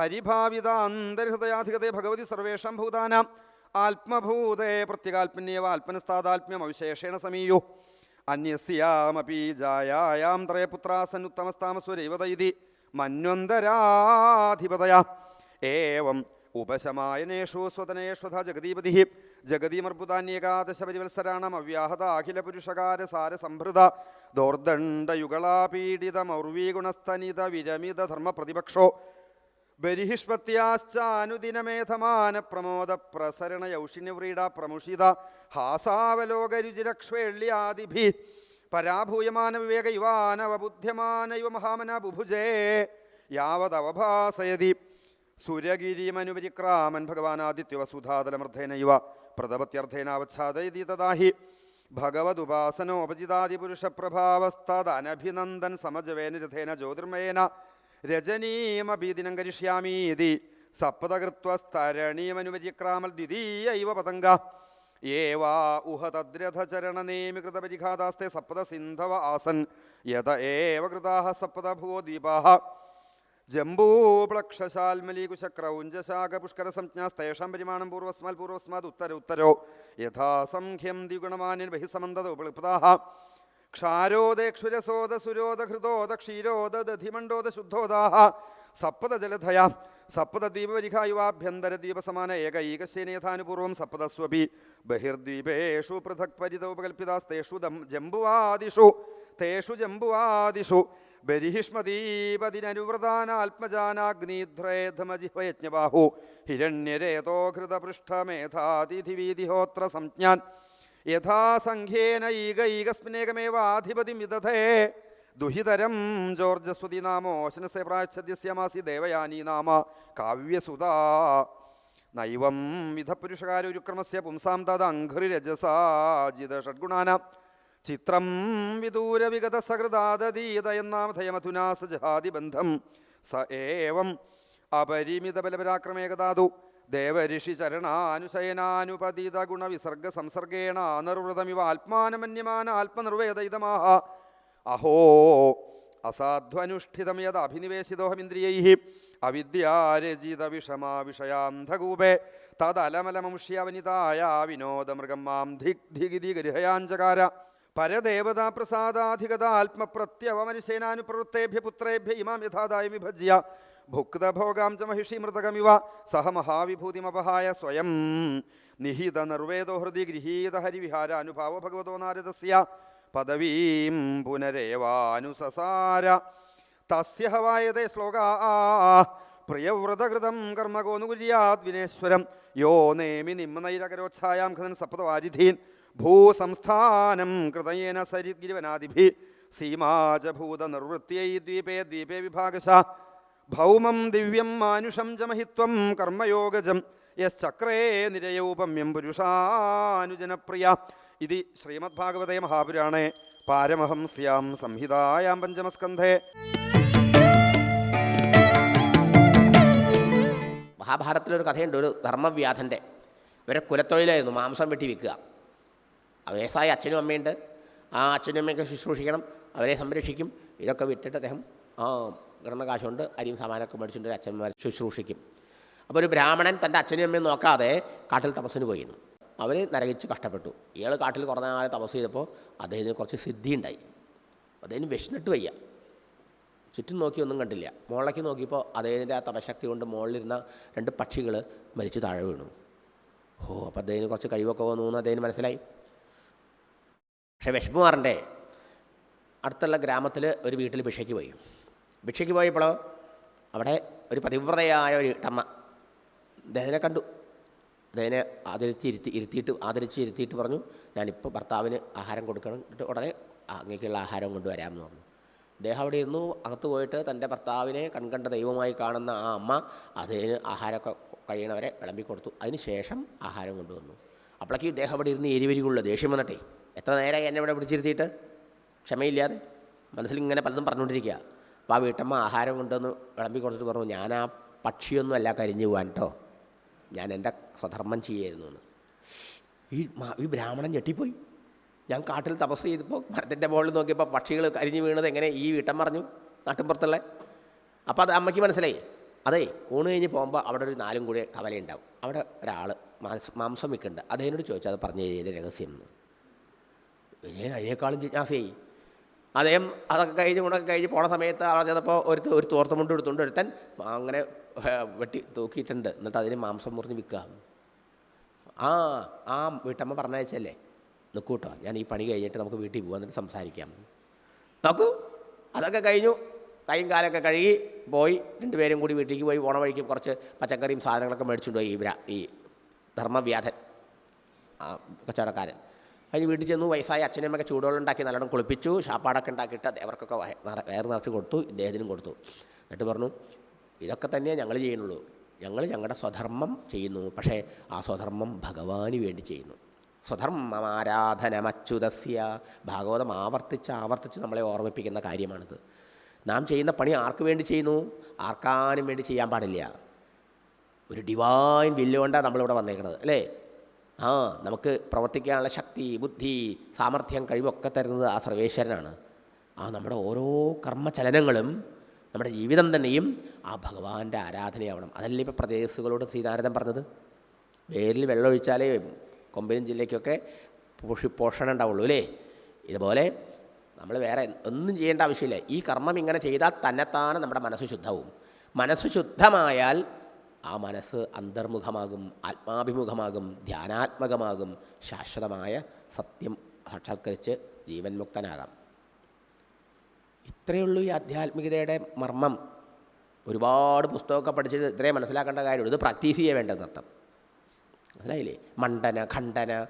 പരിഭാവിത അന്തർഹൃദയാധികതേ ഭഗവതി സർവേഷാം ഭൂതാനാം. ആത്മഭൂതേ പ്രത്യേകാത്മന്യേവ ആത്മനസ്താദാത്മ്യം അവിശേഷേണ സമീയോ. അന്യസ്യാമപി ജായാം ത്രയപുത്രാസൻ ഉത്തമസ്താമസ്വരൈവത ഇതി മന്വന്തരാധിപതയ. ഏവം ഉപശമായനേഷു സ്വതനേഷധ ജഗതീപതി ജഗതിമർബുദാന്യകാദശ പരിവത്സരാണം അവ്യാഹത അഖില പുരുഷകാര സാര സംഭൃത. ദോർദണ്ഡയുഗളാപീഡിതമൗർവീഗുണസ്തനിത വിരമിത ധർമ്മ പ്രതിപക്ഷോ ബരിഹിഷ്പത്യാശ്ചാനുദിനമേധമാന പ്രമോദ പ്രസരണ യൗഷിണ്യവ്രീഡ പ്രമുഷിത ഹാസാവലോകരുചിരക്ഷേള്യാദിഭി പരാഭൂയമാന വിവേക യുവാനവബുദ്ധ്യമാന യുവ മഹാമന ബുഭുജേ യാവതവഭാസയതി സുരഗിരിമനുപരിക്രാമൻ ഭഗവാനാദിത്യവസുധാതലമർദ്ധേന ഇവ പ്രതപത്യർത്ഥേനാവച്ഛാദയതി തദാഹി ഭഗവതുപാസനോപചിതാദിപുരുഷപ്രഭാവസ്തദനഭിനന്ദൻ സമജവേന രഥേന ജ്യോതിർമയേന രജനീമഭീദിനം കരിഷ്യാമീതി സപ്തകൃത്വസ്തരണീയമനുപരിക്രാമൽ ദ്വിതീയൈവ പതംഗ. ഏവാ ഉഹ തദ്രഥചരണനേമികൃതപരിഘാതാസ്തെ സപ്ത സിന്ധവ ആസൻ. യത ഏവ കൃതാഹ സപ്ത ഭുവോ ദീപാഹ. ജംബൂപ്ലക്ഷശാൽമലീകുശക്രൗഞ്ചശാഖപുഷ്കരസംജ്ഞാസ്തേഷാം പരിമാണം പൂർവസ്മാൽ പൂർവസ്മാത് ഉത്തര ഉത്തരോ. യഥാസംഖ്യം ദ്വിഗുണമാനിൽ ബഹിസമന്തത ഉപളിപ്താഹ. ക്ഷാരോദേക്ഷുരസോദ സുരോദ ഹൃദോദ ക്ഷീരോദ ദധിമണ്ഡോദ ശുദ്ധോദാഹ സപ്പത ജലധയ സപ്പത ദ്വീപരിഖായുവാഭ്യന്തര ദ്വീപസമാന ഏക ഏകശേനയഥാനുപൂർവം സപ്പതസ്വപി ബഹിർദ്വീപേഷു പൃഥക് പരിതോപകൽപ്പിതാസ്തേഷു ദം ജംബുവാദിഷു തേഷു ജംബുവാദിഷു. ബരിഹിഷ്മദീപതിനനുവൃതാനാത്മജാനാഗ്നിധ്രേധമജിഹയജ്ഞബാഹു ഹിരണ്യരേതോ സംജ്ഞാൻ യഥാസംഖ്യേന ഈകൈകസ്മിന്നേകമേവാധിപതിം വിദധേ ദുഹിതരം ജോർജസ്വതി നാമോശനസെ പ്രാച്ഛദ്യസ്യമാസി ദേവയാനി നാമ കാവ്യസുത നൈവം വിധപുരുഷകാരുക്രമസ്യ പുംസാം തത് അംഘ്രി രജസാജിത ഷഡ്ഗുണാന. ചിത്രം വിദൂര വിഗത എന്നാമധയമധുനാ സ ജഹാതി ബന്ധം സ ഏവം അപരിമിത ബലപരാക്രമേകദാതു ദേവഋഷി ചരണാനുശയനാനുപതീത ഗുണവിസർഗ സംസർഗേണ നിർവൃതമിവ ആത്മാനമന്യമാന ആത്മനിർവേദയിതമാഹ. അഹോ അസാധ്വനുഷ്ഠിതം യത് അഭിനിവേശിതോഹമിന്ദ്രിയൈ. അവിദ്യാരചിത വിഷമാ വിഷയാന്ധകൂപേ തദലമലമംഷ്യവനിതായ വിനോദമൃഗം മാം ധിക് ധിഗിതി ഗൃഹയാഞ്ചകാര പരദേവതാ പ്രസാദാധികത ആത്മപ്രത്യവമനുശേനാനുപ്രവൃത്തേഭ്യ പുത്രേഭ്യ ഇമാം യഥാദായ വിഭജ്യ. ഭുക്തഭോഗാം ച മഹിഷി മൃതകമിവ സഹ മഹാവിഭൂതിമപഹായ സ്വയം. നിഹിത നിർവേദോ ഹൃദി ഗൃഹീത ഹരിവിഹാര അനുഭാവ ഭഗവതോ നാരദസ്യ. പദവീം പുനരേവാനുസസാര. തസ്യ ഹവായതേ ശ്ലോക. പ്രിയവ്രതകൃതം കർമ്മകോനുകുര്യാത് വിനേശ്വരം. യോ നേമി നിമ്മനൈരകരോച്ഛായാം ഖനൻ സപ്തവാരിധീൻ. ഭൂസംസ്ഥാനം കൃതയേന സരിദ്ഗിരിവനാദിഭി. സീമാജഭൂത നിർവൃത്യൈ ദ്വീപേ ദ്വീപേ വിഭാഗശ. ഭൗമം ദിവ്യം മാനുഷം ജമഹിത്വം കർമ്മയോഗജം യസ് ചക്രേ നിരയൂപമ്യം പുരുഷാനുജനപ്രിയ. ഇതി ശ്രീമദ്ഭാഗവതേ മഹാപുരാണേ. പാരമഹംസ്യാം സംഹിതായാം പഞ്ചമസ്കന്ധേ. മഹാഭാരതത്തിലൊരു കഥയുണ്ട്. ഒരു ധർമ്മവ്യാധന്റെ. ഇവരെ കുലത്തൊഴിലായിരുന്നു. മാംസം വെട്ടി വിൽക്കുക. വയസ്സായ അച്ഛനും അമ്മയുണ്ട്. ആ അച്ഛനും അമ്മയൊക്കെ ശുശ്രൂഷിക്കണം. അവരെ സംരക്ഷിക്കും. ഇതൊക്കെ വിട്ടിട്ട് അദ്ദേഹം ആ കിടന്ന കാശുകൊണ്ട് അരിയും സാമാനൊക്കെ മേടിച്ചുകൊണ്ട് ഒരു അച്ഛന്മാർ ശുശ്രൂഷിക്കും. അപ്പോൾ ഒരു ബ്രാഹ്മണൻ തന്റെ അച്ഛനും അമ്മയും നോക്കാതെ കാട്ടിൽ തപസ്സിന് പോയിരുന്നു. അവർ നരകിച്ച് കഷ്ടപ്പെട്ടു. ഇയാൾ കാട്ടിൽ കുറഞ്ഞ നാൾ തപസ് ചെയ്തപ്പോൾ അദ്ദേഹത്തിന് കുറച്ച് സിദ്ധി ഉണ്ടായി അദ്ദേഹം വിശന്നിട്ട് വയ്യ. ചുറ്റും നോക്കി ഒന്നും കണ്ടില്ല. മുകളിലേക്ക് നോക്കിയപ്പോൾ അദ്ദേഹത്തിന്റെ ആ തപശക്തി കൊണ്ട് മുകളിലിരുന്ന രണ്ട് പക്ഷികൾ മരിച്ചു താഴെ വീണു. ഓ അപ്പോൾ അദ്ദേഹത്തിന് കുറച്ച് കഴിവൊക്കെ വന്നു എന്ന് അദ്ദേഹത്തിന് മനസ്സിലായി. പക്ഷേ വിഷമമാറണ്ടേ അടുത്തുള്ള ഗ്രാമത്തിൽ ഒരു വീട്ടിൽ ഭിക്ഷയ്ക്ക് പോയി. ഭിക്ഷയ്ക്ക് പോയപ്പോഴോ അവിടെ ഒരു പതിവ്രതയായ ഒരു ടമ്മ. അദ്ദേഹത്തിനെ കണ്ടു. ദഹനെ ആദരിച്ച് ഇരുത്തി ഇരുത്തിയിട്ട് ആദരിച്ച് ഇരുത്തിയിട്ട് പറഞ്ഞു ഞാനിപ്പോൾ ഭർത്താവിന് ആഹാരം കൊടുക്കണം. എന്നിട്ട് ഉടനെ അങ്ങേക്കുള്ള ആഹാരം കൊണ്ടുവരാമെന്ന് പറഞ്ഞു. അദ്ദേഹം അവിടെ ഇരുന്നു. അകത്ത് പോയിട്ട് തന്റെ ഭർത്താവിനെ കൺകണ്ട ദൈവമായി കാണുന്ന ആ അമ്മ അതിന് ആഹാരമൊക്കെ കഴിയണവരെ വിളമ്പി കൊടുത്തു. അതിന് ശേഷം ആഹാരം കൊണ്ടുവന്നു. അപ്പോഴേക്കും ഇദ്ദേഹം അവിടെ ഇരുന്ന് എരിവരികുള്ള ദേഷ്യം വന്നിട്ടേ. എത്ര നേരമായി എന്നെ ഇവിടെ പിടിച്ചിരുത്തിയിട്ട്? ക്ഷമയില്ലാതെ. മനസ്സിൽ ഇങ്ങനെ പലതും പറഞ്ഞുകൊണ്ടിരിക്കുക. അപ്പോൾ ആ വീട്ടമ്മ ആഹാരം കൊണ്ടുവന്ന് വിളമ്പി കൊടുത്തിട്ട് പറഞ്ഞു ഞാൻ ആ പക്ഷിയൊന്നും അല്ല കരിഞ്ഞു പോകാൻ കേട്ടോ ഞാൻ എന്റെ സ്വധർമ്മം ചെയ്യായിരുന്നു എന്ന്. ഈ ഈ ബ്രാഹ്മണൻ ഞെട്ടിപ്പോയി. ഞാൻ കാട്ടിൽ തപസ് ചെയ്തപ്പോൾ മരത്തിന്റെ മുകളിൽ നോക്കിയപ്പോൾ പക്ഷികൾ കരിഞ്ഞു വീണത് എങ്ങനെ? ഈ വീട്ടം പറഞ്ഞു നാട്ടിൻപുറത്തുള്ള. അപ്പോൾ അത് അമ്മയ്ക്ക് മനസ്സിലായി. അതേ ഊണ് കഴിഞ്ഞ് പോകുമ്പോൾ അവിടെ ഒരു നാലും കൂടി കവലയുണ്ടാവും. അവിടെ ഒരാൾ മാംസം വിൽക്കുന്നുണ്ട്. അദ്ദേഹത്തിനോട് ചോദിച്ചാൽ അത് പറഞ്ഞു തരുന്നതിന്റെ രഹസ്യം എന്ന്? വിജയൻ അതിനേക്കാളും ജിജ്ഞാസയായി. അദ്ദേഹം അതൊക്കെ കഴിഞ്ഞ് ഗുണമൊക്കെ കഴിഞ്ഞ് പോണ സമയത്ത് അവിടെ ചെന്നപ്പോൾ ഒരു ഒരു തോർത്തുമുണ്ട് എടുത്തുകൊണ്ട് ഒരുത്തൻ അങ്ങനെ വെട്ടി തൂക്കിയിട്ടുണ്ട്. എന്നിട്ട് അതിന് മാംസം മുറിഞ്ഞ് വിൽക്കുക. ആ ആ വീട്ടമ്മ പറഞ്ഞയച്ചല്ലേ? നിൽക്കൂട്ടോ ഞാൻ ഈ പണി കഴിഞ്ഞിട്ട് നമുക്ക് വീട്ടിൽ പോകാൻ എന്നിട്ട് സംസാരിക്കാം. നോക്കൂ അതൊക്കെ കഴിഞ്ഞു. കൈയും കാലൊക്കെ കഴുകി പോയി. രണ്ടുപേരും കൂടി വീട്ടിലേക്ക് പോയി. പോണ വഴിക്ക് കുറച്ച് പച്ചക്കറിയും സാധനങ്ങളൊക്കെ മേടിച്ചുകൊണ്ട് പോയി ഇവരാ ഈ ധർമ്മവ്യാധൻ കച്ചവടക്കാരൻ. അതിന് വീട്ടിൽ ചെന്നു വയസ്സായ അച്ഛനമ്മയൊക്കെ ചൂടുവെള്ളം ഉണ്ടാക്കി നല്ലോണം കുളിപ്പിച്ചു ഷാപ്പാടൊക്കെ ഉണ്ടാക്കിയിട്ട് അവർക്കൊക്കെ വയറ് നിറച്ച് കൊടുത്തു ഇദ്ദേഹത്തിനും കൊടുത്തു. എന്നിട്ട് പറഞ്ഞു ഇതൊക്കെ തന്നെയാണ് ഞങ്ങൾ ചെയ്യുന്നുള്ളൂ. ഞങ്ങൾ ഞങ്ങളുടെ സ്വധർമ്മം ചെയ്യുന്നു. പക്ഷേ ആ സ്വധർമ്മം ഭഗവാന് വേണ്ടി ചെയ്യുന്നു. സ്വധർമ്മമാരാധനമച്യുതസ്യ ഭാഗവതം ആവർത്തിച്ച് ആവർത്തിച്ച് നമ്മളെ ഓർമ്മിപ്പിക്കുന്ന കാര്യമാണിത്. നാം ചെയ്യുന്ന പണി ആർക്ക് വേണ്ടി ചെയ്യുന്നു? ആർക്കാനും വേണ്ടി ചെയ്യാൻ പാടില്ല. ഒരു ഡിവൈൻ വില്ലുകൊണ്ടാണ് നമ്മളിവിടെ വന്നേക്കുന്നത് അല്ലേ? ആ നമുക്ക് പ്രവർത്തിക്കാനുള്ള ശക്തി ബുദ്ധി സാമർഥ്യം കഴിവൊക്കെ തരുന്നത് ആ സർവേശ്വരനാണ്. ആ നമ്മുടെ ഓരോ കർമ്മചലനങ്ങളും നമ്മുടെ ജീവിതം തന്നെയും ആ ഭഗവാന്റെ ആരാധനയാവണം. അതല്ലേ ഇപ്പോൾ പ്രദേശങ്ങളോട് ശ്രീനാരദൻ പറഞ്ഞത്? വേരിൽ വെള്ളമൊഴിച്ചാലേ കൊമ്പനും ജില്ലയ്ക്കൊക്കെ പോഷി പോഷണം ഉണ്ടാവുള്ളൂ അല്ലേ? ഇതുപോലെ നമ്മൾ വേറെ ഒന്നും ചെയ്യേണ്ട ആവശ്യമില്ല. ഈ കർമ്മം ഇങ്ങനെ ചെയ്താൽ തന്നെത്താനെ നമ്മുടെ മനസ്സ് ശുദ്ധവും മനസ്സ് ശുദ്ധമായാൽ ആ മനസ്സ് അന്തർമുഖമാകും ആത്മാഭിമുഖമാകും ധ്യാനാത്മകമാകും ശാശ്വതമായ സത്യം സാക്ഷാത്കരിച്ച് ജീവൻ മുക്തനാകാം. ഇത്രയുള്ളൂ ഈ ആധ്യാത്മികതയുടെ മർമ്മം. ഒരുപാട് പുസ്തകമൊക്കെ പഠിച്ചിട്ട് ഇത്രയും മനസ്സിലാക്കേണ്ട കാര്യമുള്ളൂ. ഇത് പ്രാക്ടീസ് ചെയ്യാൻ വേണ്ടത് അർത്ഥം. മനസ്സിലായില്ലേ? മണ്ഡന ഖണ്ഡന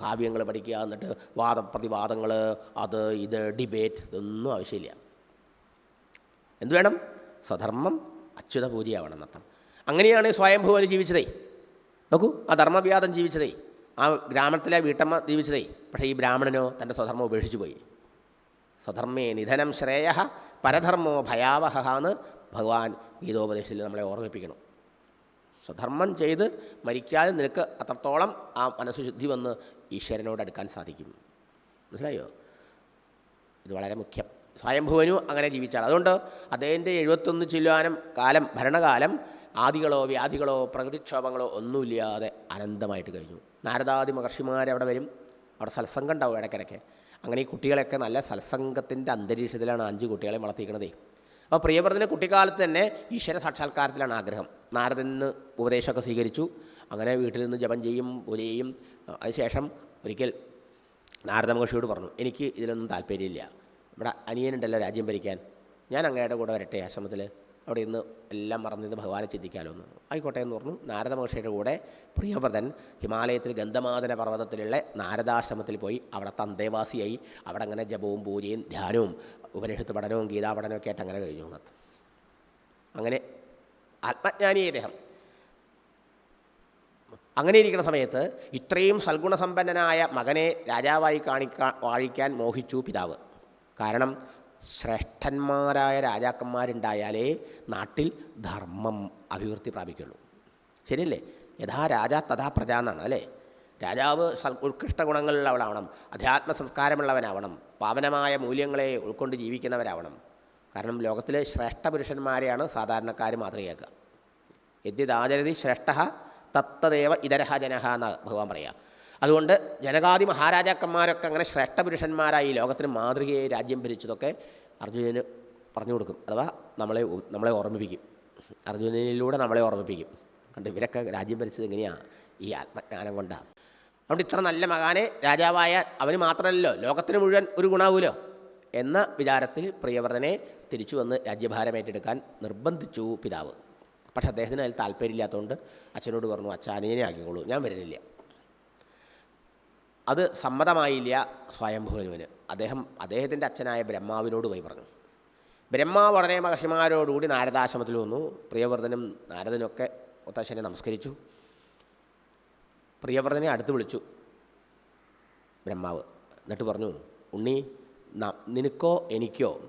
കാവ്യങ്ങൾ പഠിക്കുക എന്നിട്ട് വാദപ്രതിവാദങ്ങൾ അത് ഇത് ഡിബേറ്റ് ഇതൊന്നും ആവശ്യമില്ല. എന്തു വേണം? സ്വധർമ്മം അച്യുത പൂജയാവണം എന്നർത്ഥം. അങ്ങനെയാണ് സ്വയംഭൂവന് ജീവിച്ചതേ. നോക്കൂ ആ ധർമ്മവ്യാധം ജീവിച്ചതേ. ആ ഗ്രാമത്തിലെ വീട്ടമ്മ ജീവിച്ചതേ. പക്ഷേ ഈ ബ്രാഹ്മണനോ തന്റെ സ്വധർമ്മം ഉപേക്ഷിച്ചു പോയി. സ്വധർമ്മേ നിധനം ശ്രേയ പരധർമ്മോ ഭയാവഹ എന്ന് ഭഗവാൻ ഗീതോപദേശത്തിൽ നമ്മളെ ഓർമ്മിപ്പിക്കണം. സ്വധർമ്മം ചെയ്ത് മരിക്കാതെ നിനക്ക് അത്രത്തോളം ആ മനസ്സുശുദ്ധി വന്ന് ഈശ്വരനോട് അടുക്കാൻ സാധിക്കും. മനസ്സിലായോ? ഇത് വളരെ മുഖ്യം. സ്വയംഭുവനു അങ്ങനെ ജീവിച്ചാണ്. അതുകൊണ്ട് അദ്ദേഹത്തിന്റെ എഴുപത്തൊന്ന് ചില്ലുവാനം കാലം ഭരണകാലം ആദികളോ വ്യാധികളോ പ്രകൃതിക്ഷോഭങ്ങളോ ഒന്നുമില്ലാതെ അനന്തമായിട്ട് കഴിഞ്ഞു. നാരദാദി മഹർഷിമാർ അവിടെ വരും. അവിടെ സത്സംഗം ഉണ്ടാവും ഇടയ്ക്കിടയ്ക്ക്. അങ്ങനെ ഈ കുട്ടികളൊക്കെ നല്ല സത്സംഗത്തിന്റെ അന്തരീക്ഷത്തിലാണ് അഞ്ച് കുട്ടികളെ വളർത്തിക്കണതേ അപ്പോൾ പ്രിയവ്രതന് കുട്ടിക്കാലത്ത് തന്നെ ഈശ്വര സാക്ഷാത്കാരത്തിലാണ് ആഗ്രഹം. നാരദന് ഉപദേശമൊക്കെ സ്വീകരിച്ചു. അങ്ങനെ വീട്ടിൽ നിന്ന് ജപം ചെയ്യും ചെയ്യും. അതിനുശേഷം ഒരിക്കൽ നാരദ മഹർഷിയോട് പറഞ്ഞു എനിക്ക് ഇതിലൊന്നും താല്പര്യമില്ല. ഇവിടെ അനിയനുണ്ടല്ലോ രാജ്യം ഭരിക്കാൻ. ഞാൻ അങ്ങയുടെ കൂടെ വരട്ടെ ആശ്രമത്തിൽ. അവിടെ ഇന്ന് എല്ലാം മറന്നിരുന്ന് ഭഗവാനെ ചിന്തിക്കാമല്ലോ എന്ന് ആയിക്കോട്ടെ എന്ന് പറഞ്ഞു. നാരദ മഹർഷിയുടെ കൂടെ പ്രിയവ്രതൻ ഹിമാലയത്തിൽ ഗന്ധമാതന പർവതത്തിലുള്ള നാരദാശ്രമത്തിൽ പോയി അവിടെ തന്തേവാസിയായി. അവിടെ അങ്ങനെ ജപവും പൂജയും ധ്യാനവും ഉപനിഷത്ത് പഠനവും ഗീതാ പഠനവും ഒക്കെ ആയിട്ട് അങ്ങനെ കഴിഞ്ഞു എന്നർത്ഥം അങ്ങനെ ആത്മജ്ഞാനിയെ അദ്ദേഹം അങ്ങനെ ഇരിക്കുന്ന സമയത്ത് ഇത്രയും സൽഗുണസമ്പന്നനായ മകനെ രാജാവായി കാണിക്കാ വാഴിക്കാൻ മോഹിച്ചു പിതാവ്. കാരണം ശ്രേഷ്ഠന്മാരായ രാജാക്കന്മാരുണ്ടായാലേ നാട്ടിൽ ധർമ്മം അഭിവൃദ്ധി പ്രാപിക്കുള്ളൂ. ശരിയല്ലേ? യഥാ രാജ തഥാ പ്രജ എന്നാണ് അല്ലേ? രാജാവ് സൽ ഉത്കൃഷ്ട ഗുണങ്ങളുള്ളവനാവണം അധ്യാത്മ സംസ്കാരമുള്ളവനാവണം പാവനമായ മൂല്യങ്ങളെ ഉൾക്കൊണ്ട് ജീവിക്കുന്നവരാവണം. കാരണം ലോകത്തിലെ ശ്രേഷ്ഠ പുരുഷന്മാരെയാണ് സാധാരണക്കാർ മാതൃകയാക്കുക യദ്യദാചരതി ശ്രേഷ്ഠ തത്തദേവ ഇതരഹ ജനഹ എന്ന് ഭഗവാൻ പറയുക അതുകൊണ്ട് ജനകാദി മഹാരാജാക്കന്മാരൊക്കെ അങ്ങനെ ശ്രേഷ്ഠപുരുഷന്മാരായി ലോകത്തിന് മാതൃകയെ രാജ്യം ഭരിച്ചതൊക്കെ അർജുനന് പറഞ്ഞു കൊടുക്കും. അഥവാ നമ്മളെ നമ്മളെ ഓർമ്മിപ്പിക്കും. അർജുനനിലൂടെ നമ്മളെ ഓർമ്മിപ്പിക്കും. കണ്ട് ഇവരൊക്കെ രാജ്യം ഭരിച്ചത് എങ്ങനെയാണ് ഈ ആത്മജ്ഞാനം കൊണ്ടാണ് അതുകൊണ്ട് ഇത്ര നല്ല മകാനെ രാജാവായ അവന് മാത്രമല്ലല്ലോ ലോകത്തിന് മുഴുവൻ ഒരു ഗുണാവൂലോ? എന്ന വിചാരത്തിൽ പ്രിയവ്രതനെ തിരിച്ചു വന്ന് രാജ്യഭാരം ഏറ്റെടുക്കാൻ നിർബന്ധിച്ചു പിതാവ്. പക്ഷേ അദ്ദേഹത്തിന് അതിൽ താല്പര്യമില്ലാത്തതുകൊണ്ട് അച്ഛനോട് പറഞ്ഞു അച്ഛൻ അനിയനെ ആക്കിക്കോളൂ. ഞാൻ വരുന്നില്ല. അത് സമ്മതമായില്ല സ്വയംഭുവനുവിന് അദ്ദേഹം അദ്ദേഹത്തിന്റെ അച്ഛനായ ബ്രഹ്മാവിനോട് പോയി പറഞ്ഞു. ബ്രഹ്മാവ് ഉടനെ മഹർഷിമാരോടുകൂടി നാരദാശ്രമത്തിൽ വന്നു. പ്രിയവ്രതനും നാരദനൊക്കെ മുത്തശ്ശനെ നമസ്കരിച്ചു. പ്രിയവ്രതനെ അടുത്ത് വിളിച്ചു. ബ്രഹ്മാവ് എന്നിട്ട് പറഞ്ഞു ഉണ്ണി നിനക്കോ എനിക്കോ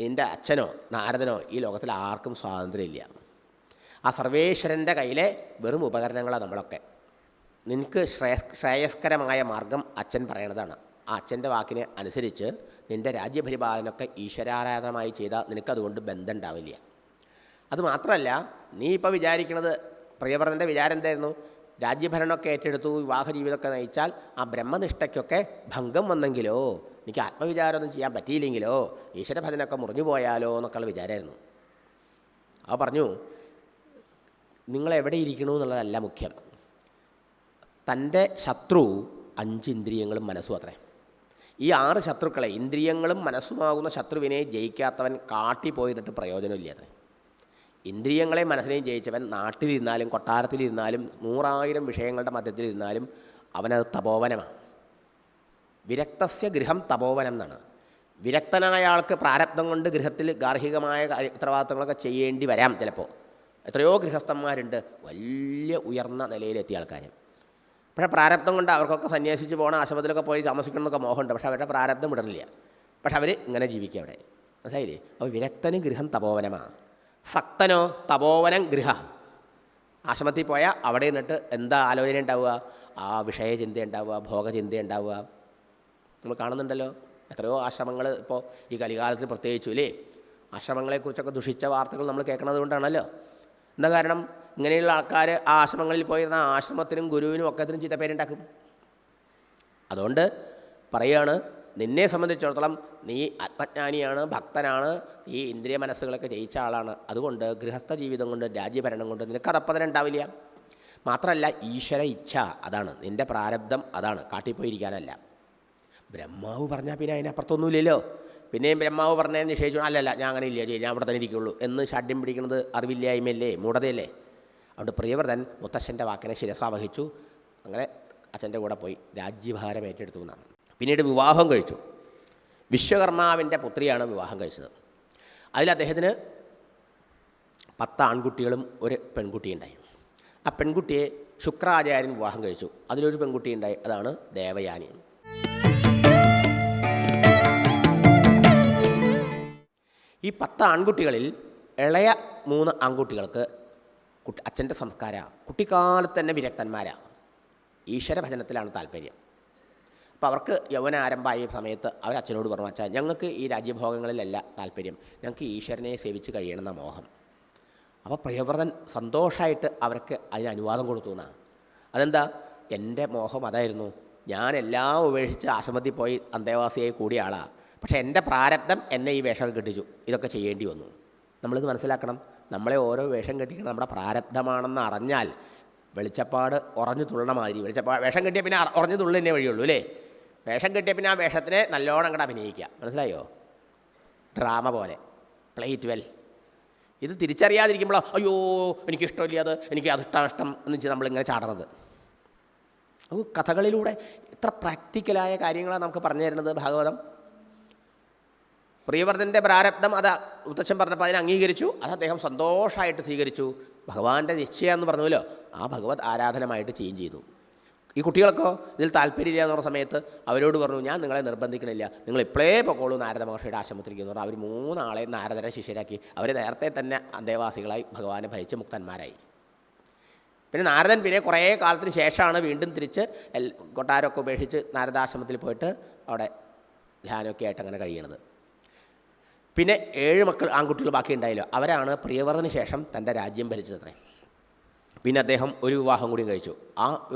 എന്റെ അച്ഛനോ നാരദനോ ഈ ലോകത്തിൽ ആർക്കും സ്വാതന്ത്ര്യമില്ല. ആ സർവേശ്വരന്റെ കയ്യിലെ വെറും ഉപകരണങ്ങളാണ് നമ്മളൊക്കെ. നിനക്ക് ശ്രേയ ശ്രേയസ്കരമായ മാർഗം അച്ഛൻ പറയണതാണ്. ആ അച്ഛന്റെ വാക്കിനെ അനുസരിച്ച് നിന്റെ രാജ്യപരിപാലനമൊക്കെ ഈശ്വരാരാധനമായി ചെയ്താൽ നിനക്കതുകൊണ്ട് ബന്ധം ഉണ്ടാവില്ല അതുമാത്രമല്ല നീ ഇപ്പോൾ വിചാരിക്കുന്നത് പ്രിയവ്രതന്റെ വിചാരം എന്തായിരുന്നു? രാജ്യഭരണമൊക്കെ ഏറ്റെടുത്തു വിവാഹ ജീവിതമൊക്കെ നയിച്ചാൽ ആ ബ്രഹ്മനിഷ്ഠയ്ക്കൊക്കെ ഭംഗം വന്നെങ്കിലോ? എനിക്ക് ആത്മവിചാരമൊന്നും ചെയ്യാൻ പറ്റിയില്ലെങ്കിലോ? ഈശ്വരഭജനൊക്കെ മുറിഞ്ഞു പോയാലോ എന്നൊക്കെയുള്ള വിചാരമായിരുന്നു. അവ പറഞ്ഞു നിങ്ങളെവിടെ ഇരിക്കണു എന്നുള്ളതല്ല മുഖ്യം. തന്റെ ശത്രു അഞ്ച് ഇന്ദ്രിയങ്ങളും മനസ്സും അത്രേ. ഈ ആറ് ശത്രുക്കളെ ഇന്ദ്രിയങ്ങളും മനസ്സുമാകുന്ന ശത്രുവിനെ ജയിക്കാത്തവൻ കാട്ടി കാട്ടിപ്പോയിട്ട് പ്രയോജനമില്ല അത്രേ. ഇന്ദ്രിയങ്ങളെ മനസ്സിനെയും ജയിച്ചവൻ നാട്ടിലിരുന്നാലും കൊട്ടാരത്തിലിരുന്നാലും നൂറായിരം വിഷയങ്ങളുടെ മധ്യത്തിലിരുന്നാലും അവനത് തപോവനമാണ് വിരക്തസ്യ ഗൃഹം തപോവനം എന്നാണ്. വിരക്തനായ ആൾക്ക് പ്രാരബ്ധം കൊണ്ട് ഗൃഹത്തിൽ ഗാർഹികമായ ഉത്തരവാദിത്തങ്ങളൊക്കെ ചെയ്യേണ്ടി വരാം ചിലപ്പോൾ. എത്രയോ ഗൃഹസ്ഥന്മാരുണ്ട്. വലിയ ഉയർന്ന നിലയിലെത്തിയ ആൾക്കാർ പക്ഷേ പ്രാരബ്ധം കൊണ്ട് അവർക്കൊക്കെ സന്യാസിച്ച് പോകണം ആശുപത്രിയിലൊക്കെ പോയി താമസിക്കണം എന്നൊക്കെ മോഹമുണ്ട്. പക്ഷേ അവരുടെ പ്രാരബ്ധം വിടണില്ല. പക്ഷെ അവർ ഇങ്ങനെ ജീവിക്കുക അവിടെ. മനസ്സിലായില്ലേ? അപ്പോൾ വിരക്തന് ഗൃഹം തപോവനമാണ് സക്തനോ തപോവനം ഗൃഹ. ആശ്രമത്തിൽ പോയാൽ അവിടെ നിന്നിട്ട് എന്താ ആലോചന ഉണ്ടാവുക? ആ വിഷയചിന്ത ഉണ്ടാവുക ഭോഗചിന്ത ഉണ്ടാവുക. നമ്മൾ കാണുന്നുണ്ടല്ലോ എത്രയോ ആശ്രമങ്ങൾ ഇപ്പോൾ ഈ കലികാലത്തിൽ പ്രത്യേകിച്ചു അല്ലേ ആശ്രമങ്ങളെക്കുറിച്ചൊക്കെ ദുഷിച്ച വാർത്തകൾ നമ്മൾ കേൾക്കുന്നത് കൊണ്ടാണല്ലോ. എന്താ കാരണം? ഇങ്ങനെയുള്ള ആൾക്കാർ ആ ആശ്രമങ്ങളിൽ പോയിരുന്ന ആശ്രമത്തിനും ഗുരുവിനും ഒക്കത്തിനും ചീത്തപ്പേരുണ്ടാക്കും അതുകൊണ്ട് പറയാണ് നിന്നെ സംബന്ധിച്ചിടത്തോളം നീ ആത്മജ്ഞാനിയാണ് ഭക്തനാണ് ഈ ഇന്ദ്രിയ മനസ്സുകളൊക്കെ ജയിച്ച ആളാണ്. അതുകൊണ്ട് ഗൃഹസ്ഥ ജീവിതം കൊണ്ട് രാജ്യഭരണം കൊണ്ട് നിനക്ക് അതപ്പതനം ഉണ്ടാവില്ല. മാത്രമല്ല ഈശ്വര ഇച്ഛ അതാണ് നിന്റെ പ്രാരബ്ധം അതാണ് കാട്ടിപ്പോയിരിക്കാനല്ല. ബ്രഹ്മാവ് പറഞ്ഞാൽ പിന്നെ അതിനപ്പുറത്തൊന്നുമില്ലല്ലോ പിന്നെയും ബ്രഹ്മാവ് പറഞ്ഞതിന് ശേഷം അല്ലല്ല ഞാൻ അങ്ങനെ ഇല്ല ഞാൻ അവിടെ തന്നെ ഇരിക്കുള്ളൂ എന്ന് ഷാഠ്യം പിടിക്കുന്നത് അറിവില്ലായ്മയല്ലേ മൂഢതയല്ലേ? അതുകൊണ്ട് പ്രിയവ്രതൻ മുത്തശ്ശന്റെ വാക്കിനെ ശിരസാവഹിച്ചു. അങ്ങനെ അച്ഛന്റെ കൂടെ പോയി രാജ്യഭാരം ഏറ്റെടുത്തു എന്നാണ്. പിന്നീട് വിവാഹം കഴിച്ചു. വിശ്വകർമാവിന്റെ പുത്രിയാണ് വിവാഹം കഴിച്ചത്. അതിൽ അദ്ദേഹത്തിന് പത്ത് ആൺകുട്ടികളും ഒരു പെൺകുട്ടിയുണ്ടായി ആ പെൺകുട്ടിയെ ശുക്രാചാര്യൻ വിവാഹം കഴിച്ചു. അതിലൊരു പെൺകുട്ടി ഉണ്ടായി അതാണ് ദേവയാനി. ഈ പത്ത് ആൺകുട്ടികളിൽ ഇളയ മൂന്ന് ആൺകുട്ടികൾക്ക് കുട്ടി അച്ഛന്റെ സംസ്കാര കുട്ടിക്കാലത്ത് തന്നെ വിരക്തന്മാരാണ് ഈശ്വരഭജനത്തിലാണ് താല്പര്യം. അപ്പോൾ അവർക്ക് യൗവന ആരംഭമായ സമയത്ത് അവർ അച്ഛനോട് പറഞ്ഞു അച്ഛാ ഞങ്ങൾക്ക് ഈ രാജ്യഭോഗങ്ങളിലല്ല താല്പര്യം. ഞങ്ങൾക്ക് ഈശ്വരനെ സേവിച്ച് കഴിയണമെന്ന മോഹം. അപ്പോൾ പ്രിയവ്രതൻ സന്തോഷമായിട്ട് അവർക്ക് അതിന് അനുവാദം കൊടുത്തു എന്നാണ് അതെന്താ? എന്റെ മോഹം അതായിരുന്നു. ഞാൻ എല്ലാം ഉപേക്ഷിച്ച് ആശ്രമത്തിൽ പോയി അന്തേവാസിയായി കൂടിയ ആളാണ് പക്ഷേ എന്റെ പ്രാരബ്ധം എന്നെ ഈ വേഷം കെട്ടിച്ചു. ഇതൊക്കെ ചെയ്യേണ്ടി വന്നു. നമ്മളിത് മനസ്സിലാക്കണം. നമ്മളെ ഓരോ വേഷം കെട്ടിക്കണം നമ്മുടെ പ്രാരബ്ധമാണെന്ന് അറിഞ്ഞാൽ വെളിച്ചപ്പാട് ഉറഞ്ഞു തുള്ളണ മാതിരി. വെളിച്ചപ്പാട് വേഷം കെട്ടിയ പിന്നെ ഉറഞ്ഞു ഉറഞ്ഞു തുള്ളുന്നേ വഴിയുള്ളൂ അല്ലേ? വേഷം കെട്ടിയ പിന്നെ ആ വേഷത്തിനെ നല്ലോണം അങ്ങോട്ട് അഭിനയിക്കുക. മനസ്സിലായോ? ഡ്രാമ പോലെ. പ്ലേറ്റ് വെൽ ഇത് തിരിച്ചറിയാതിരിക്കുമ്പോഴോ അയ്യോ എനിക്കിഷ്ടമില്ല അത് എനിക്ക് അതിഷ്ടം ഇഷ്ടം എന്ന് വെച്ച് നമ്മളിങ്ങനെ ചാടണത്. കഥകളിലൂടെ ഇത്ര പ്രാക്ടിക്കലായ കാര്യങ്ങളാണ് നമുക്ക് പറഞ്ഞു തരുന്നത് ഭാഗവതം? പ്രിയവർദ്ധന്റെ പ്രാരബ്ധം അത് മുത്തച്ഛൻ പറഞ്ഞപ്പോൾ അതിനെ അംഗീകരിച്ചു. അത് അദ്ദേഹം സന്തോഷമായിട്ട് സ്വീകരിച്ചു. ഭഗവാന്റെ നിശ്ചയം എന്ന് പറഞ്ഞല്ലോ. ആ ഭഗവത് ആരാധനമായിട്ട് ചെയ്യും ചെയ്തു. ഈ കുട്ടികൾക്കോ ഇതിൽ താല്പര്യമില്ല എന്ന് പറഞ്ഞ സമയത്ത് അവരോട് പറഞ്ഞു ഞാൻ നിങ്ങളെ നിർബന്ധിക്കണില്ല. നിങ്ങൾ ഇപ്പോഴേ പൊക്കോളൂ നാരദ മഹർഷിയുടെ ആശ്രമത്തിലേക്ക് എന്ന് പറഞ്ഞു. അവർ മൂന്നാളെ നാരദരെ ശിഷ്യരാക്കി. അവർ നേരത്തെ തന്നെ അന്തേവാസികളായി ഭഗവാനെ ഭയച്ച് മുക്തന്മാരായി. പിന്നെ നാരദൻ പിന്നെ കുറേ കാലത്തിന് ശേഷമാണ് വീണ്ടും തിരിച്ച് കൊട്ടാരമൊക്കെ ഉപേക്ഷിച്ച് നാരദാശ്രമത്തിൽ പോയിട്ട് അവിടെ ധ്യാനമൊക്കെ ആയിട്ട് അങ്ങനെ കഴിയണത്. പിന്നെ ഏഴ് മക്കൾ ആൺകുട്ടികൾ ബാക്കി ഉണ്ടായില്ല അവരാണ് പ്രിയവർദ്ധന് ശേഷം തന്റെ രാജ്യം ഭരിച്ചതത്രേ പിന്നെ അദ്ദേഹം ഒരു വിവാഹം കൂടി കഴിച്ചു. ആ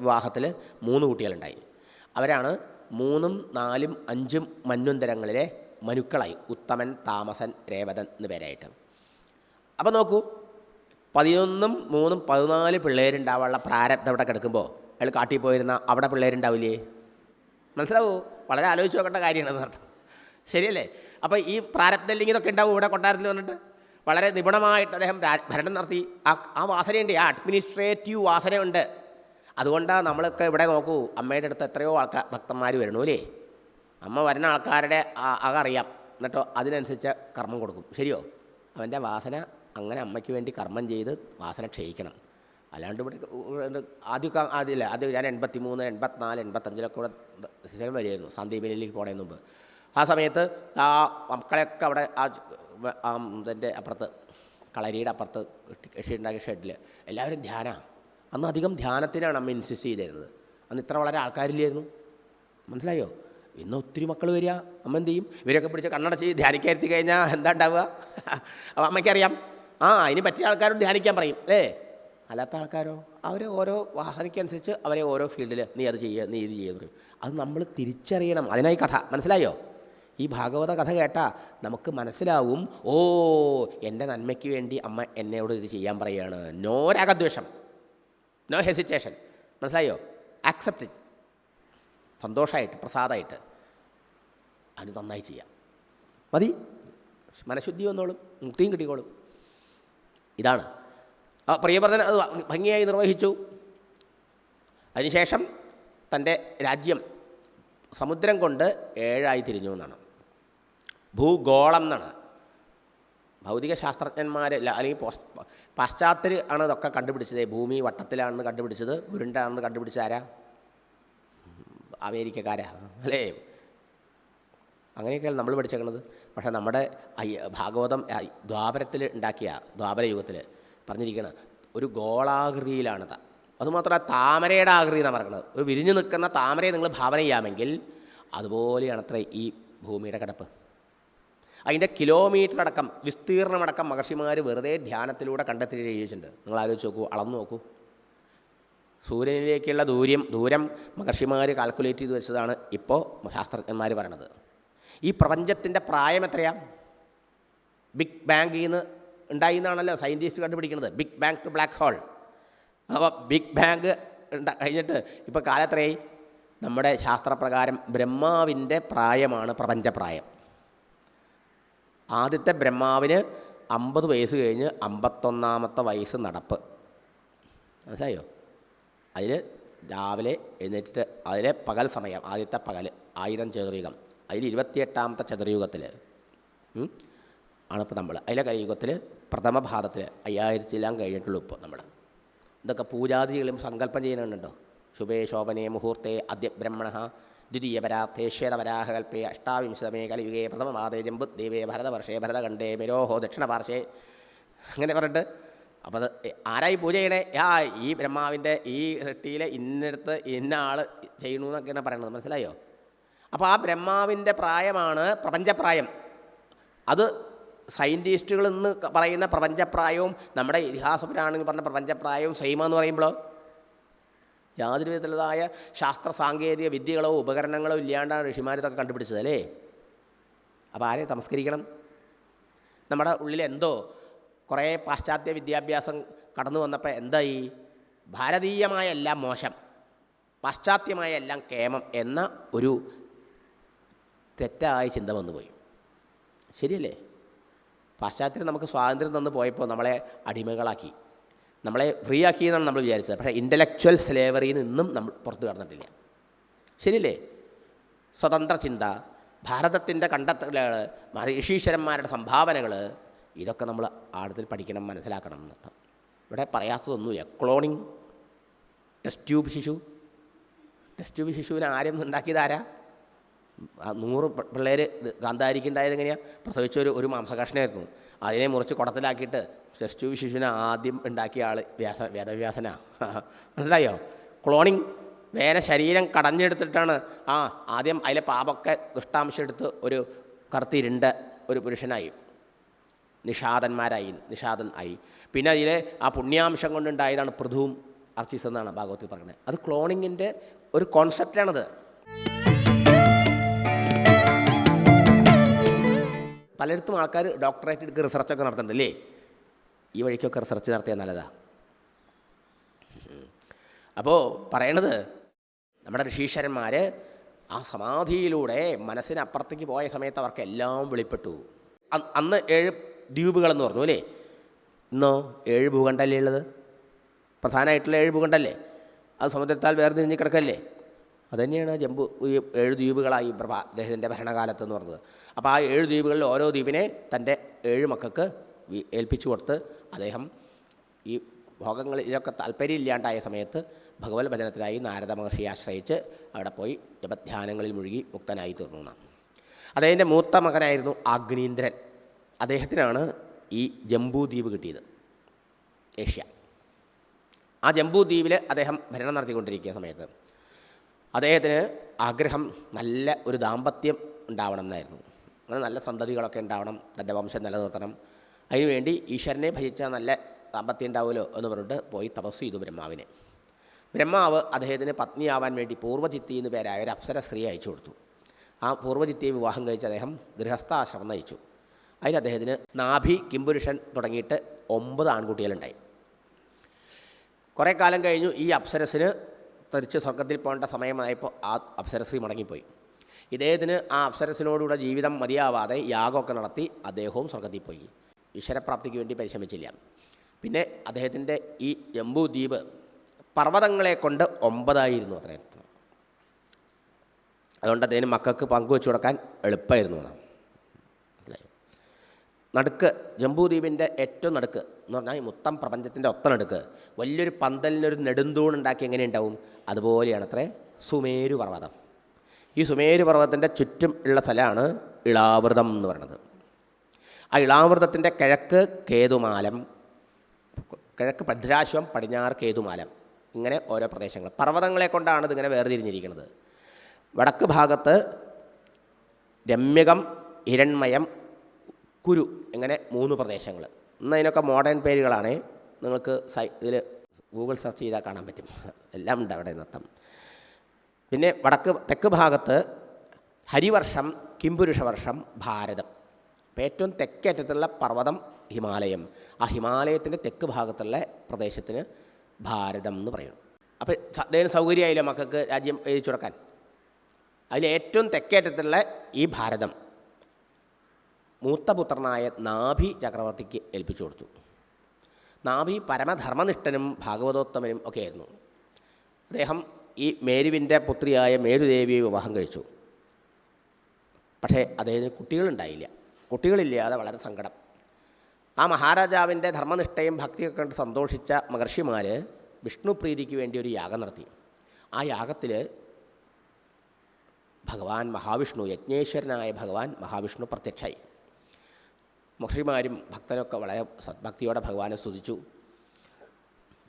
വിവാഹത്തിൽ മൂന്ന് കുട്ടികളുണ്ടായി. അവരാണ് മൂന്നും നാലും അഞ്ചും മന്വന്തരങ്ങളിലെ മനുക്കളായി. ഉത്തമൻ താമസൻ രേവതൻ എന്ന പേരായിട്ട്. അപ്പോൾ നോക്കൂ പതിനൊന്നും മൂന്നും പതിനാല് പിള്ളേരുണ്ടാവാനുള്ള പ്രാരബ്ധം അവിടെ കിടക്കുമ്പോൾ അയാൾ കാട്ടിൽ പോയിരുന്ന അവിടെ പിള്ളേരുണ്ടാവില്ലേ? മനസ്സിലാവൂ? വളരെ ആലോചിച്ച് നോക്കേണ്ട കാര്യമാണ് അർത്ഥം ശരിയല്ലേ? അപ്പോൾ ഈ പ്രാരബ്ധം ഇതൊക്കെ ഉണ്ടാവും ഇവിടെ കൊട്ടാരത്തിൽ വന്നിട്ട്. വളരെ നിപുണമായിട്ട് അദ്ദേഹം ഭരണം നടത്തി. ആ ആ വാസനയുണ്ട് ആ അഡ്മിനിസ്ട്രേറ്റീവ് വാസനയുണ്ട്. അതുകൊണ്ടാണ് നമ്മളൊക്കെ ഇവിടെ നോക്കൂ അമ്മയുടെ അടുത്ത് എത്രയോ ആൾക്കാർ ഭക്തന്മാർ വരണു അല്ലേ? അമ്മ വരുന്ന ആൾക്കാരുടെ ആ- അക അറിയാം. എന്നിട്ടോ അതിനനുസരിച്ച് കർമ്മം കൊടുക്കും. ശരിയോ? അവന്റെ വാസന അങ്ങനെ അമ്മയ്ക്ക് വേണ്ടി കർമ്മം ചെയ്ത് വാസന ക്ഷയിക്കണം. അല്ലാണ്ട് ഇവിടെ ആദ്യമൊക്കെ ആദ്യമില്ല ആദ്യം ഞാൻ എൺപത്തി മൂന്ന് എൺപത്തിനാല് എൺപത്തഞ്ചിലൊക്കെ ഇവിടെ സ്ഥിരം വരികയായിരുന്നു. സന്ദീപിലേക്ക് പോണതിന് മുമ്പ്. ആ സമയത്ത് ആ മക്കളെയൊക്കെ അവിടെ ആ ഇതിന്റെ അപ്പുറത്ത് കളരിയുടെ അപ്പുറത്ത് ഉണ്ടാക്കിയ ഷെഡിൽ എല്ലാവരും ധ്യാനമാണ് അന്ന് അധികം ധ്യാനത്തിനാണ് അമ്മ ഇൻസിസ്റ്റ് ചെയ്തിരുന്നത്. അന്ന് ഇത്ര വളരെ ആൾക്കാരില്ലായിരുന്നു. മനസ്സിലായോ? ഇന്ന് ഒത്തിരി മക്കൾ വരിക. അമ്മ എന്ത് ചെയ്യും? ഇവരൊക്കെ പിടിച്ച് കണ്ണടച്ച് ധ്യാനിക്കാരുത്തി കഴിഞ്ഞാൽ എന്താ ഉണ്ടാവുക? അപ്പോൾ അമ്മയ്ക്കറിയാം. ആ അതിന് പറ്റിയ ആൾക്കാരോട് ധ്യാനിക്കാൻ പറയും. അല്ലേ? അല്ലാത്ത ആൾക്കാരോ? അവർ ഓരോ വാസനയ്ക്കനുസരിച്ച് അവരെ ഓരോ ഫീൽഡിൽ നീ അത് ചെയ്യുക നീ ഇത് ചെയ്യുക അത് നമ്മൾ തിരിച്ചറിയണം. അതിനായി കഥ. മനസ്സിലായോ? ഈ ഭാഗവത കഥ കേട്ടാൽ നമുക്ക് മനസ്സിലാവും ഓ എന്റെ നന്മയ്ക്ക് വേണ്ടി അമ്മ എന്നോട് ഇത് ചെയ്യാൻ പറയുകയാണ് നോ രാഗദ്വേഷം. നോ ഹെസിറ്റേഷൻ മനസ്സിലായോ? ആക്സെപ്റ്റ് സന്തോഷമായിട്ട് പ്രസാദമായിട്ട് അത് നന്നായി ചെയ്യാം. മതി. മനഃശുദ്ധി വന്നോളും മുക്തിയും കിട്ടിക്കോളും. ഇതാണ്. ആ പ്രിയവർദ്ധൻ അത് ഭംഗിയായി നിർവഹിച്ചു. അതിനുശേഷം തന്റെ രാജ്യം സമുദ്രം കൊണ്ട് ഏഴായി തിരിഞ്ഞു എന്നാണ്. ഭൂഗോളം എന്നാണ്. ഭൗതിക ശാസ്ത്രജ്ഞന്മാർ അല്ലെങ്കിൽ പാശ്ചാത്യർ ആണ് ഇതൊക്കെ കണ്ടുപിടിച്ചത്. ഭൂമി വട്ടത്തിലാണെന്ന് കണ്ടുപിടിച്ചത് ഉരുണ്ടാണെന്ന് കണ്ടുപിടിച്ച ആരാ? അമേരിക്കക്കാരാ അല്ലേ? അങ്ങനെയൊക്കെയാണ് നമ്മൾ പഠിച്ചേക്കണത്. പക്ഷേ നമ്മുടെ ഭാഗവതം ദ്വാപരത്തിൽ ഉണ്ടാക്കിയ ദ്വാപര യുഗത്തിൽ പറഞ്ഞിരിക്കുന്നത് ഒരു ഗോളാകൃതിയിലാണ് ത- അതുമാത്രമല്ല താമരയുടെ ആകൃതി എന്നാണ് പറയുന്നത് ഒരു വിരിഞ്ഞു നിൽക്കുന്ന താമരയെ നിങ്ങൾ ഭാവന ചെയ്യാമെങ്കിൽ അതുപോലെയാണ് അത്ര ഈ ഭൂമിയുടെ കിടപ്പ്. അതിന്റെ കിലോമീറ്റർ അടക്കം വിസ്തീർണമടക്കം മഹർഷിമാർ വെറുതെ ധ്യാനത്തിലൂടെ കണ്ടെത്തി എഴുതിയിട്ടുണ്ട്. നിങ്ങൾ ആലോചിച്ച് നോക്കൂ അളന്നു നോക്കൂ. സൂര്യനിലേക്കുള്ള ദൂരം ദൂരം മഹർഷിമാർ കാൽക്കുലേറ്റ് ചെയ്ത് വെച്ചതാണ് ഇപ്പോൾ ശാസ്ത്രജ്ഞന്മാർ പറയണത്. ഈ പ്രപഞ്ചത്തിന്റെ പ്രായം എത്രയാ? ബിഗ് ബാങ്കിൽ നിന്ന് ഉണ്ടായി എന്നാണല്ലോ സയന്റിസ്റ്റ് കണ്ടുപിടിക്കുന്നത് big bang to black hole അപ്പോൾ ബിഗ് ബാങ്ക് കഴിഞ്ഞിട്ട് ഇപ്പോൾ കാലത്രയായി? നമ്മുടെ ശാസ്ത്രപ്രകാരം ബ്രഹ്മാവിന്റെ പ്രായമാണ് പ്രപഞ്ചപ്രായം. ആദ്യത്തെ ബ്രഹ്മാവിന് അമ്പത് വയസ്സ് കഴിഞ്ഞ് അമ്പത്തൊന്നാമത്തെ വയസ്സ് നടപ്പ്. മനസ്സിലായോ? അതിൽ രാവിലെ എഴുന്നേറ്റിട്ട് അതിലെ പകൽ സമയം ആദ്യത്തെ പകൽ ആയിരം ചതുർയുഗം. അതിൽ ഇരുപത്തിയെട്ടാമത്തെ ചതുർയുഗത്തിൽ ആണിപ്പോൾ നമ്മൾ അതിലെ കലിയുഗത്തിൽ പ്രഥമ ഭാഗത്തിൽ അയ്യായിരത്തിലാം കഴിഞ്ഞിട്ടുള്ളൂ ഇപ്പോൾ നമ്മൾ ഇതൊക്കെ പൂജാദികളും സങ്കല്പം ചെയ്യുന്നുണ്ടോ? ശുഭേ ശോഭനേ മുഹൂർത്തേ അദ്യ ബ്രഹ്മണ ദ്വിതീയ പരാർത്ഥേ വരാഹകൽപ്പേ അഷ്ടാവിംശതമേ കലിയുഗേ പ്രഥമമാതേ ജമ്പുദ്ദീപേ ഭരതവർഷേ ഭരതകണ്ഠേ മിരോഹോ ദക്ഷിണപാർശ്വേ. അങ്ങനെ പറഞ്ഞിട്ട് അപ്പോൾ അത് ആരായി പൂജ ചെയ്യണേ? ആ ഈ ബ്രഹ്മാവിന്റെ ഈ സൃഷ്ടിയിലെ ഇന്നടുത്ത് ഇന്ന ആൾ ചെയ്യണു എന്നൊക്കെയാണ് പറയണത്. മനസ്സിലായോ? അപ്പോൾ ആ ബ്രഹ്മാവിന്റെ പ്രായമാണ് പ്രപഞ്ചപ്രായം. അത് സയന്റിസ്റ്റുകൾ ഇന്ന് പറയുന്ന പ്രപഞ്ചപ്രായവും നമ്മുടെ ഇതിഹാസ പുരാണങ്ങൾ പറഞ്ഞ പ്രപഞ്ചപ്രായവും സെയിമ പറയുമ്പോൾ യാതൊരു വിധത്തിലുള്ളതായ ശാസ്ത്ര സാങ്കേതിക വിദ്യകളോ ഉപകരണങ്ങളോ ഇല്ലാണ്ടാണ് ഋഷിമാരിതൊക്കെ കണ്ടുപിടിച്ചത് അല്ലേ? അപ്പോൾ ആരെ തമസ്കരിക്കണം? നമ്മുടെ ഉള്ളിൽ എന്തോ കുറേ പാശ്ചാത്യ വിദ്യാഭ്യാസം കടന്നു വന്നപ്പോൾ എന്തായി? ഭാരതീയമായ എല്ലാം മോശം പാശ്ചാത്യമായ എല്ലാം കേമം എന്ന ഒരു തെറ്റായ ചിന്ത വന്നുപോയി. ശരിയല്ലേ? പാശ്ചാത്യം നമുക്ക് സ്വാതന്ത്ര്യം തന്നു പോയപ്പോൾ നമ്മളെ അടിമകളാക്കി. നമ്മളെ ഫ്രീ ആക്കി എന്നാണ് നമ്മൾ വിചാരിച്ചത്. പക്ഷേ ഇന്റലക്ച്വൽ സ്ലേവറിയിൽ നിന്നും നമ്മൾ പുറത്തു കടന്നിട്ടില്ല. ശരിയല്ലേ? സ്വതന്ത്ര ചിന്ത ഭാരതത്തിന്റെ കണ്ടെത്തലുകൾ ഋഷീശ്വരന്മാരുടെ സംഭാവനകൾ ഇതൊക്കെ നമ്മൾ ആഴത്തിൽ പഠിക്കണം മനസ്സിലാക്കണം എന്നർത്ഥം. ഇവിടെ പറയാത്തതൊന്നുമില്ല. ക്ലോണിങ് ടെസ്റ്റ് ട്യൂബ് ശിശു. ടെസ്റ്റ് ട്യൂബ് ശിശുവിനെ ആരും ഉണ്ടാക്കിയതാരാ നൂറ് പിള്ളേർ ഗാന്ധാരിക്കുണ്ടായത് എങ്ങനെയാണ് പ്രസവിച്ച ഒരു ഒരു മാംസകഷ്ണമായിരുന്നു അതിനെ മുറിച്ച് കുടത്തിലാക്കിയിട്ട് ടെസ്റ്റ് വിശേഷനെ ആദ്യം ഉണ്ടാക്കിയ ആൾ വ്യാസ വേദവ്യാസനാ. മനസ്സിലായോ? ക്ലോണിങ് വേറെ ശരീരം കടഞ്ഞെടുത്തിട്ടാണ് ആ ആദ്യം അതിലെ പാപൊക്കെ ദുഷ്ടാംശം എടുത്ത് ഒരു കറുത്തിരുണ്ട ഒരു പുരുഷനായി. നിഷാദന്മാരായി നിഷാദൻ ആയി. പിന്നെ അതിലെ ആ പുണ്യാംശം കൊണ്ടുണ്ടായതാണ് പൃഥുവും അർച്ചിസ് എന്നാണ് ഭാഗവത്തിൽ പറയുന്നത്. അത് ക്ലോണിങ്ങിന്റെ ഒരു കോൺസെപ്റ്റാണത് പലയിടത്തും ആൾക്കാർ ഡോക്ടറേറ്റ് എടുക്കുക റിസർച്ചൊക്കെ നടത്തുന്നുണ്ട് അല്ലേ? ഈ വഴിക്കൊക്കെ റിസർച്ച് നടത്തിയാൽ നല്ലതാ. അപ്പോൾ പറയണത് നമ്മുടെ ഋഷീശ്വരന്മാർ ആ സമാധിയിലൂടെ മനസ്സിനപ്പുറത്തേക്ക് പോയ സമയത്ത് അവർക്ക് എല്ലാം വെളിപ്പെട്ടു. അന്ന് ഏഴ് ദ്വീപുകളെന്ന് പറഞ്ഞു അല്ലേ? ഇന്നോ ഏഴ് ഭൂഖണ്ഡല്ലേ ഉള്ളത്? പ്രധാനമായിട്ടുള്ള ഏഴ് ഭൂഖണ്ഡല്ലേ? അത് സമുദ്രത്താൽ വേർതിരിഞ്ഞ് കിടക്കല്ലേ? അതുതന്നെയാണ് ജമ്പു ഈ ഏഴ് ദ്വീപുകളായി പ്രഭ അദ്ദേഹത്തിന്റെ ഭരണകാലത്ത് എന്ന് പറഞ്ഞത്. അപ്പോൾ ആ ഏഴ് ദ്വീപുകളിൽ ഓരോ ദ്വീപിനെ തന്റെ ഏഴ് മക്കൾക്ക് ഏൽപ്പിച്ചു കൊടുത്ത് അദ്ദേഹം ഈ ഭോഗങ്ങൾ ഇതൊക്കെ താല്പര്യമില്ലാണ്ടായ സമയത്ത് ഭഗവത് ഭജനത്തിനായി നാരദ മഹർഷിയെ ആശ്രയിച്ച് അവിടെ പോയി ജപധ്യാനങ്ങളിൽ മുഴുകി മുക്തനായി തീർന്നു എന്നാണ്. അദ്ദേഹത്തിന്റെ മൂത്ത മകനായിരുന്നു അഗ്നീന്ദ്രൻ അദ്ദേഹത്തിനാണ് ഈ ജംബൂ ദ്വീപ് കിട്ടിയത് ഏഷ്യ. ആ ജംബൂ ദ്വീപിൽ അദ്ദേഹം ഭരണം നടത്തിക്കൊണ്ടിരിക്കുന്ന സമയത്ത് അദ്ദേഹത്തിന് ആഗ്രഹം നല്ല ഒരു ദാമ്പത്യം ഉണ്ടാവണം എന്നായിരുന്നു. അങ്ങനെ നല്ല സന്തതികളൊക്കെ ഉണ്ടാവണം തന്റെ വംശം നിലനിർത്തണം. അതിനുവേണ്ടി ഈശ്വരനെ ഭജിച്ചാൽ നല്ല സമ്പത്തി ഉണ്ടാവുമല്ലോ എന്ന് പറഞ്ഞിട്ട് പോയി തപസ് ചെയ്തു ബ്രഹ്മാവിനെ. ബ്രഹ്മാവ് അദ്ദേഹത്തിന് പത്നിയാവാൻ വേണ്ടി പൂർവചിത്തി എന്ന് പേരായ ഒരു അപ്സര സ്ത്രീ അയച്ചു കൊടുത്തു. ആ പൂർവചിത്തിയെ വിവാഹം കഴിച്ച് അദ്ദേഹം ഗൃഹസ്ഥാശ്രമം നയിച്ചു. അതിൽ അദ്ദേഹത്തിന് നാഭി കിംപുരുഷൻ തുടങ്ങിയിട്ട് ഒമ്പത് ആൺകുട്ടികളുണ്ടായി. കുറേ കാലം കഴിഞ്ഞു ഈ അപ്സരസിന് തിരിച്ച് സ്വർഗത്തിൽ പോകേണ്ട സമയമായപ്പോൾ ആ അപ്സരശ്രീ മടങ്ങിപ്പോയി. ഇദ്ദേഹത്തിന് ആ അപ്സരസിനോടുകൂടെ ജീവിതം മതിയാവാതെ യാഗമൊക്കെ നടത്തി അദ്ദേഹവും സ്വർഗത്തിൽ പോയി. ഈശ്വരപ്രാപ്തിക്ക് വേണ്ടി പരിശ്രമിച്ചില്ല. പിന്നെ അദ്ദേഹത്തിന്റെ ഈ ജംബൂദ്വീപ് പർവതങ്ങളെ കൊണ്ട് ഒമ്പതായിരുന്നു അത്ര. അതുകൊണ്ട് അദ്ദേഹം മക്കൾക്ക് പങ്കുവെച്ചു കൊടുക്കാൻ എളുപ്പമായിരുന്നു എന്നാണ് നടുക്ക് ജംബൂദ്വീപിന്റെ ഏറ്റവും നടുക്ക് എന്ന് പറഞ്ഞാൽ ഈ മൊത്തം പ്രപഞ്ചത്തിന്റെ ഒത്ത നടുക്ക് വലിയൊരു പന്തലിനൊരു നെടുന്തൂൺ ഉണ്ടാക്കി എങ്ങനെ ഉണ്ടാവും? അതുപോലെയാണ് അത്രേ സുമേരു പർവതം. ഈ സുമേരു പർവതത്തിന്റെ ചുറ്റും ഉള്ള സ്ഥലമാണ് ഇളാവൃതം എന്ന് പറയുന്നത്. ആ ഇളാമൃതത്തിന്റെ കിഴക്ക് കേതുമാലം കിഴക്ക് ഭദ്രാശ്വം പടിഞ്ഞാറ് കേതുമാലം ഇങ്ങനെ ഓരോ പ്രദേശങ്ങൾ. പർവതങ്ങളെ കൊണ്ടാണ് ഇതിങ്ങനെ വേർതിരിഞ്ഞിരിക്കുന്നത്. വടക്ക് ഭാഗത്ത് രമ്യകം ഇരൺമയം കുരു ഇങ്ങനെ മൂന്ന് പ്രദേശങ്ങൾ. ഇന്ന് അതിനൊക്കെ മോഡേൺ പേരുകളാണ്. നിങ്ങൾക്ക് സൈ ഇതിൽ ഗൂഗിൾ സെർച്ച് ചെയ്താൽ കാണാൻ പറ്റും. എല്ലാം ഉണ്ട് അവിടെ നൃത്തം പിന്നെ വടക്ക് തെക്ക് ഭാഗത്ത് ഹരിവർഷം കിംപുരുഷവർഷം ഭാരതം. അപ്പോൾ ഏറ്റവും തെക്കേറ്റത്തുള്ള പർവതം ഹിമാലയം. ആ ഹിമാലയത്തിന്റെ തെക്ക് ഭാഗത്തുള്ള പ്രദേശത്തിന് ഭാരതം എന്ന് പറയുന്നു അപ്പോൾ അദ്ദേഹം സൗകര്യമായില്ല മക്കൾക്ക് രാജ്യം എഴുതി കൊടുക്കാൻ? അതിൽ ഏറ്റവും തെക്കേറ്റത്തുള്ള ഈ ഭാരതം മൂത്തപുത്രനായ നാഭി ചക്രവർത്തിക്ക് ഏൽപ്പിച്ചു കൊടുത്തു. നാഭി പരമധർമ്മനിഷ്ഠനും ഭാഗവതോത്തമനും ഒക്കെ ആയിരുന്നു അദ്ദേഹം ഈ മേരുവിന്റെ പുത്രിയായ മേരുദേവിയെ വിവാഹം കഴിച്ചു. പക്ഷേ അദ്ദേഹത്തിന് കുട്ടികളുണ്ടായില്ല. കുട്ടികളില്ലാതെ വളരെ സങ്കടം. ആ മഹാരാജാവിന്റെ ധർമ്മനിഷ്ഠയും ഭക്തിയൊക്കെ കണ്ട് സന്തോഷിച്ച മഹർഷിമാർ വിഷ്ണുപ്രീതിക്ക് വേണ്ടി ഒരു യാഗം നടത്തി. ആ യാഗത്തിൽ ഭഗവാൻ മഹാവിഷ്ണു യജ്ഞേശ്വരനായ ഭഗവാൻ മഹാവിഷ്ണു പ്രത്യക്ഷമായി മഹർഷിമാരും ഭക്തരൊക്കെ വളരെ സദ്ഭക്തിയോടെ ഭഗവാനെ സ്തുതിച്ചു.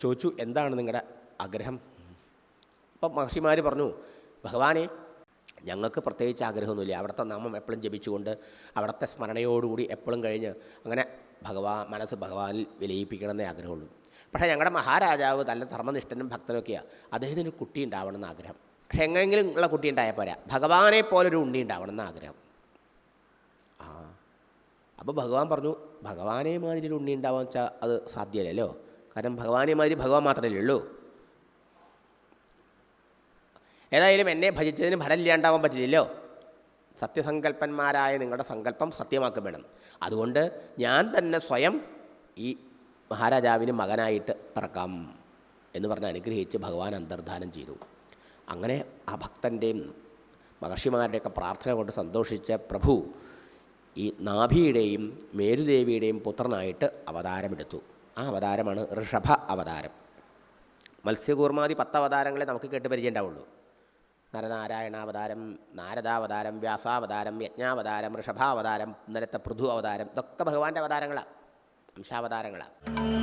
ചോദിച്ചു എന്താണ് നിങ്ങളുടെ ആഗ്രഹം? അപ്പം മഹർഷിമാർ പറഞ്ഞു ഭഗവാനെ ഞങ്ങൾക്ക് പ്രത്യേകിച്ച് ആഗ്രഹമൊന്നുമില്ല. അവിടുത്തെ നാമം എപ്പോഴും ജപിച്ചുകൊണ്ട് അവിടുത്തെ സ്മരണയോടുകൂടി എപ്പോഴും കഴിഞ്ഞ് അങ്ങനെ ഭഗവാൻ മനസ്സ് ഭഗവാനിൽ വിലയിപ്പിക്കണമെന്നേ ആഗ്രഹമുള്ളൂ. പക്ഷേ ഞങ്ങളുടെ മഹാരാജാവ് നല്ല ധർമ്മനിഷ്ഠനും ഭക്തനൊക്കെയാണ് അദ്ദേഹത്തിന് കുട്ടി ഉണ്ടാവണമെന്ന് ആഗ്രഹം. പക്ഷേ എങ്ങനെയെങ്കിലും ഉള്ള കുട്ടി ഉണ്ടായാൽ പോരാ. ഭഗവാനെ പോലൊരു ഉണ്ണി ഉണ്ടാവണമെന്ന് ആഗ്രഹം. ആ. അപ്പോൾ ഭഗവാൻ പറഞ്ഞു ഭഗവാനെ മാതിരി ഒരു ഉണ്ണി ഉണ്ടാവാന്ന് വെച്ചാൽ അത് സാധ്യമല്ലല്ലോ. കാരണം ഭഗവാനെ മാതിരി ഭഗവാൻ മാത്രമല്ലേ ഉള്ളൂ. ഏതായാലും എന്നെ ഭജിച്ചതിന് ഫലമില്ലാണ്ടാവാൻ പറ്റില്ലല്ലോ. സത്യസങ്കല്പന്മാരായ നിങ്ങളുടെ സങ്കല്പം സത്യമാക്കും വേണം അതുകൊണ്ട് ഞാൻ തന്നെ സ്വയം ഈ മഹാരാജാവിന് മകനായിട്ട് പിറക്കാം എന്ന് പറഞ്ഞ് അനുഗ്രഹിച്ച് ഭഗവാൻ അന്തർധാനം ചെയ്തു. അങ്ങനെ ആ ഭക്തന്റെയും മഹർഷിമാരുടെയൊക്കെ പ്രാർത്ഥന കൊണ്ട് സന്തോഷിച്ച പ്രഭു ഈ നാഭിയുടെയും മേരുദേവിയുടെയും പുത്രനായിട്ട് അവതാരമെടുത്തു. ആ അവതാരമാണ് ഋഷഭ അവതാരം. മത്സ്യകൂർമാതി പത്ത് അവതാരങ്ങളെ നമുക്ക് കേട്ട് പരിചയം ഉണ്ടാവുള്ളൂ നരനാരായണാവതാരം നാരദാവതാരം വ്യാസാവതാരം യജ്ഞാവതാരം ഋഷഭാവതാരം ഇന്നലത്തെ പൃഥു അവതാരം ഇതൊക്കെ ഭഗവാന്റെ അവതാരങ്ങളാണ് അംശാവതാരങ്ങളാണ്